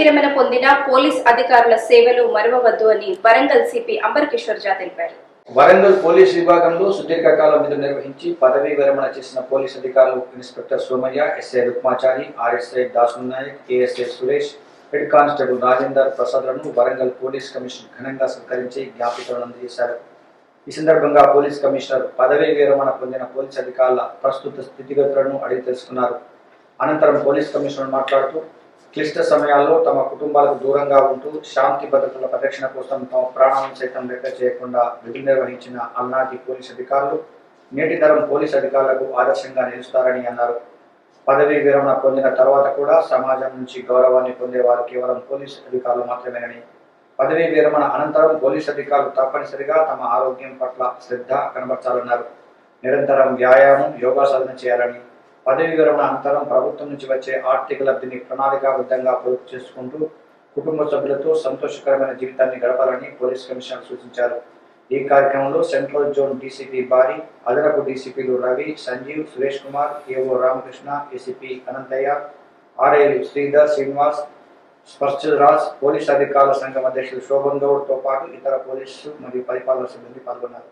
విరమణ పొందిన పోలీస్ అధికారుల సేవలు మరవవద్దు అని వరంగల్ సిపి అంబర్ కిషోర్ జా తెలిపారు. వరంగల్ పోలీస్ విభాగంలో సుదీర్ఘకాలం విధులు నిర్వహించి పదవీ విరమణ చేసిన పోలీస్ అధికారులు inspector Somayya SI Rukmachari RSI Dasu Nayak ASI Suresh head constable Rajender ప్రసాద్లను Warangal police commission ఘనంగా సత్కరించి జ్ఞాపికలను అందజేశారు. ఈ సందర్భంగా పోలీస్ కమిషనర్ పదవీ విరమణ పొందిన పోలీస్ అధికారుల ప్రస్తుత స్థితిగతులను అడిగి తెలుసుకున్నారు. అనంతరం పోలీస్ కమిషనర్ మాట్లాడుతూ క్లిష్ట సమయాల్లో తమ కుటుంబాలకు దూరంగా ఉంటూ శాంతి భద్రతల పరిరక్షణ కోసం తమ ప్రాణాలను సైతం లెక్క చేయకుండా విధులు నిర్వహించిన అల్నాటి పోలీస్ అధికారులు నేటి తరం పోలీస్ అధికారులకు ఆదర్శంగా నిలుస్తారని అన్నారు. పదవీ విరమణ పొందిన తర్వాత కూడా సమాజం నుంచి గౌరవాన్ని పొందేవారు కేవలం పోలీస్ అధికారులు మాత్రమేనని పదవీ విరమణ అనంతరం పోలీస్ అధికారులు తప్పనిసరిగా తమ ఆరోగ్యం పట్ల శ్రద్ధ కనబర్చాలన్నారు. నిరంతరం వ్యాయామం యోగా సాధన చేయాలని పదవి విరమణ అనంతరం ప్రభుత్వం నుంచి వచ్చే ఆర్థిక లబ్ధిని ప్రణాళికాబద్ధంగా పొదుపు చేసుకుంటూ కుటుంబ సభ్యులతో సంతోషకరమైన జీవితాన్ని గడపాలని పోలీస్ కమిషనర్ సూచించారు. ఈ కార్యక్రమంలో సెంట్రల్ జోన్ డీసీపీ బారి అదనపు డీసీపీలు రవి సంజీవ్ సురేష్ కుమార్ ఏఓ రామకృష్ణ ఏసీపీ అనంతయ్య ఆర్ఐలు శ్రీధర్ శ్రీనివాస్ స్పర్శరాజ్ పోలీస్ అధికారుల సంఘం అధ్యక్షులు శోభన్ గౌడ్తో పాటు ఇతర పోలీసు మరియు పరిపాలన సిబ్బంది పాల్గొన్నారు.